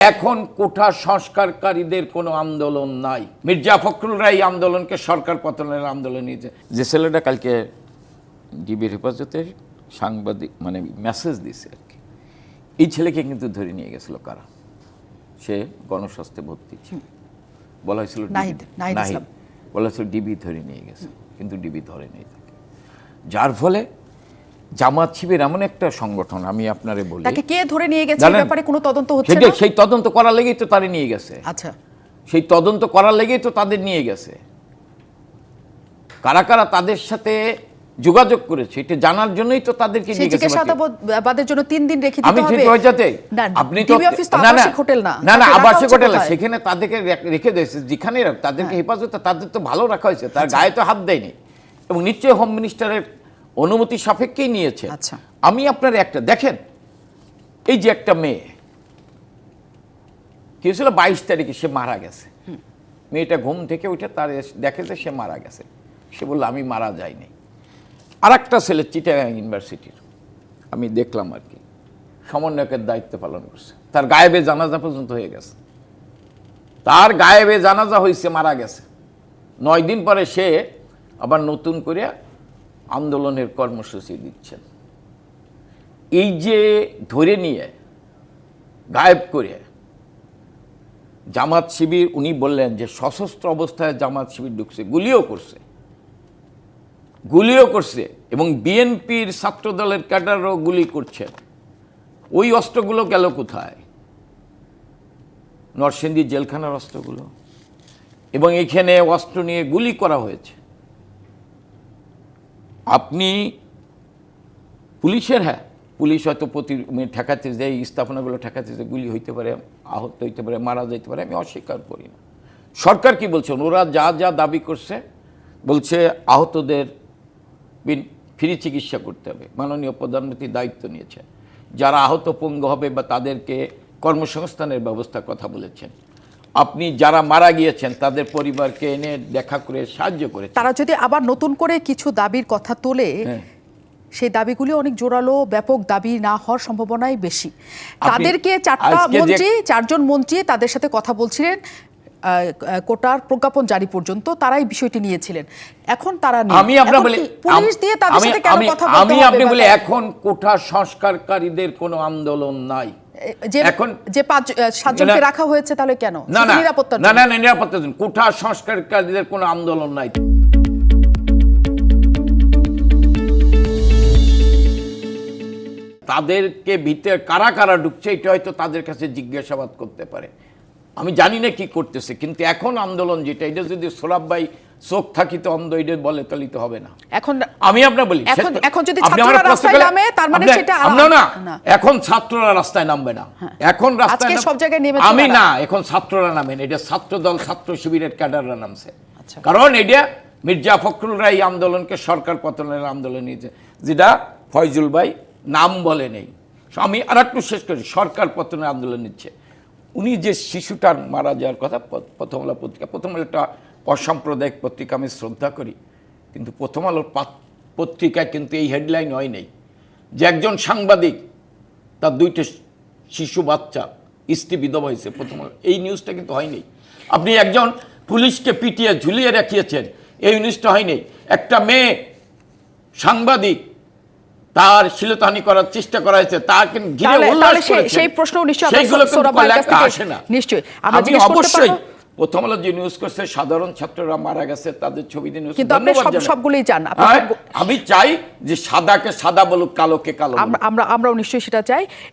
এখন কোঠা সংস্কারকারীদের কোনো আন্দোলন নাই। মির্জা ফখরুলরা এই আন্দোলনকে সরকার পতনের আন্দোলন নিয়েছে। যে ছেলেটা কালকে ডিবির হেফাজতে সাংবাদিক মানে মেসেজ দিছে আর কি এই ছেলেকে কিন্তু ধরে নিয়ে গেছিল কারা? সে গণস্বাস্থ্যে ভর্তি ছিল। বলা হয়েছিল বলা হয়েছিল ডিবি ধরে নিয়ে গেছে কিন্তু ডিবি ধরে নিয়ে তাকে। যার ফলে জামাত শিবির এমন একটা সংগঠন আমি আপনারে বলি। তাকে কে ধরে নিয়ে গেছে এই ব্যাপারে কোনো তদন্ত হচ্ছে না? সেই তদন্ত করার লেগেই তো তারে নিয়ে গেছে। আচ্ছা। সেই তদন্ত করার লেগেই তো তাদের নিয়ে গেছে। কারা কারা তাদের সাথে যোগাযোগ করেছে এটা জানার জন্যই তো তাদেরকে নিয়ে গেছে। জিজ্ঞাসাবাদের জন্য তিন দিন রেখে আমি দিতে ঠিক হবে। হয়ে যাতে না আপনি তো না না আবাসিক হোটেল না। না না আবাসিক হোটেল না, সেখানে তাদেরকে রেখে দিয়েছে যেখানে তাদেরকে হ্যাঁ। হেফাজতে তাদের তো ভালো রাখা হয়েছে তার আচ্ছা। গায়ে তো হাত দেয়নি। এবং নিশ্চয়ই হোম মিনিস্টারের অনুমতি সাপেক্ষেই নিয়েছে। আচ্ছা। আমি আপনার একটা দেখেন এই যে একটা মেয়ে কি হয়েছিল? বাইশ তারিখে সে মারা গেছে। মেয়েটা ঘুম থেকে উঠে তার দেখে যে সে মারা গেছে। সে বলল আমি মারা যাইনি। আর একটা ছেলে চিটাগাং ইউনিভার্সিটির আমি দেখলাম আর কি সমন্বয়কের দায়িত্ব পালন করছে। তার গায়েবে জানাজা পর্যন্ত হয়ে গেছে। তার গায়েবে জানাজা হয়েছে মারা গেছে। নয় দিন পরে সে আবার নতুন করে আন্দোলনের কর্মসূচি দিচ্ছেন। এই যে ধরে নিয়ে, গায়েব করে জামাত শিবির, উনি বললেন যে সশস্ত্র অবস্থায় জামাত শিবির ঢুকছে, গুলিও করছে। গুলিও করছে এবং বিএনপির ছাত্রদলের ক্যাডারও গুলি করছে। ওই অস্ত্রগুলো গেল কোথায়? নরসিংদী জেলখানার অস্ত্রগুলো। এবং এখানে অস্ত্র নিয়ে গুলি করা হয়েছে। আপনি পুলিশের হ্যাঁ পুলিশ হয়তো প্রতি মানে ঠেকাতে যে এই স্থাপনাগুলো ঠেকাতে যে গুলি হইতে পারে, আহত হইতে পারে, মারা যাইতে পারে, আমি অস্বীকার করি না। সরকার কি বলছেন? ওরা যা যা দাবি করছে, বলছে আহতদের ফ্রি চিকিৎসা করতে হবে। মাননীয় প্রধানমন্ত্রী দায়িত্ব নিয়েছেন। যারা আহত পঙ্গু হবে বা তাদেরকে কর্মসংস্থানের ব্যবস্থার কথা বলেছেন আপনি যারা মারা গিয়েছেন তাদের পরিবারকে এনে দেখা করে সাহায্য করে তারা যদি আবার নতুন করে কিছু দাবির কথা তোলে হ্যাঁ। সেই দাবিগুলি অনেক জোরালো ব্যাপক দাবি না হওয়ার সম্ভাবনাই বেশি তাদেরকে চারটা মন্ত্রী চারজন মন্ত্রী তাদের সাথে কথা বলছিলেন কোটার প্রজ্ঞাপন জারি পর্যন্ত তারাই বিষয়টি নিয়েছিলেন এখন তারা। আমি আপনার বলি পুলিশ দিয়ে তাদের সাথে কেন কথা বলতে আমি আপনি বলি এখন কোঠা সংস্কারকারীদের কোনো আন্দোলন নাই যে পাঁচ সাতজনকে রাখা হয়েছে তাহলে কেন? না না। না না না, নিরাপত্তার জন্য। কোঠা সংস্কারকারীদের কোনো আন্দোলন নাই। তাদেরকে ভিতরে কারা কারা ঢুকছে এটা হয়তো তাদের কাছে জিজ্ঞাসাবাদ করতে পারে। আমি জানি না কি করতেছে কিন্তু এখন আন্দোলন যেটা এটা যদি সোলাব ভাই চোখ থাকিতে অন্ধ এটা বলে তাহলে তো হবে না। এখন আমি আপনার বলি এখন- যদি ছাত্ররা রাস্তায় নামে, তার মানে সেটা আপনি না। এখন ছাত্ররা রাস্তায় নামবে না। এখন রাস্তায় সব জায়গায় নেমেছে আমি না এখন ছাত্ররা নামেন এটা ছাত্র দল ছাত্র শিবিরের ক্যাডাররা নামছে। আচ্ছা। কারণ এটা মির্জা ফখরুলরা এই আন্দোলনকে সরকার পতনের আন্দোলন নিয়েছে। যেটা ফয়জুল ভাই নাম বলে নেই। আমি আর একটু শেষ করি সরকার পতনের আন্দোলন নিচ্ছে। উনি যে শিশুটার মারা যাওয়ার কথা প্রথম আলো পত্রিকা, প্রথম আলো একটা অসাম্প্রদায়িক পত্রিকা আমি শ্রদ্ধা করি, কিন্তু প্রথম আলোর পাত- পত্রিকায় কিন্তু এই হেডলাইন হয় নাই যে একজন সাংবাদিক, তার দুইটা শিশু বাচ্চা, স্ত্রী বিধবা হয়েছে প্রথম। এই নিউজটা কিন্তু হয়নি আপনি একজন পুলিশকে পিটিয়ে ঝুলিয়ে রাখিয়েছেন এই নিউজটা হয়নি একটা মেয়ে সাংবাদিক তার শিলতানি করার চেষ্টা করা হয়েছে তাকে ঘিরে উল্লাস সেই প্রশ্ন নিশ্চয়ই সেইগুলো কিন্তু লেখা আসে না নিশ্চয়ই। আমরা আমি জিজ্ঞেস অবশ্যই প্রথম আলো যে নিউজ করছে সাধারণ ছাত্ররা মারা গেছে তাদের ছবি দিয়ে কিন্তু আপনি সব-। সবগুলোই চান। হ্যাঁ, আমি চাই যে সাদাকে সাদা বলুক কালোকে কালো আমরা আমরা আমরাও নিশ্চয়ই সেটা চাই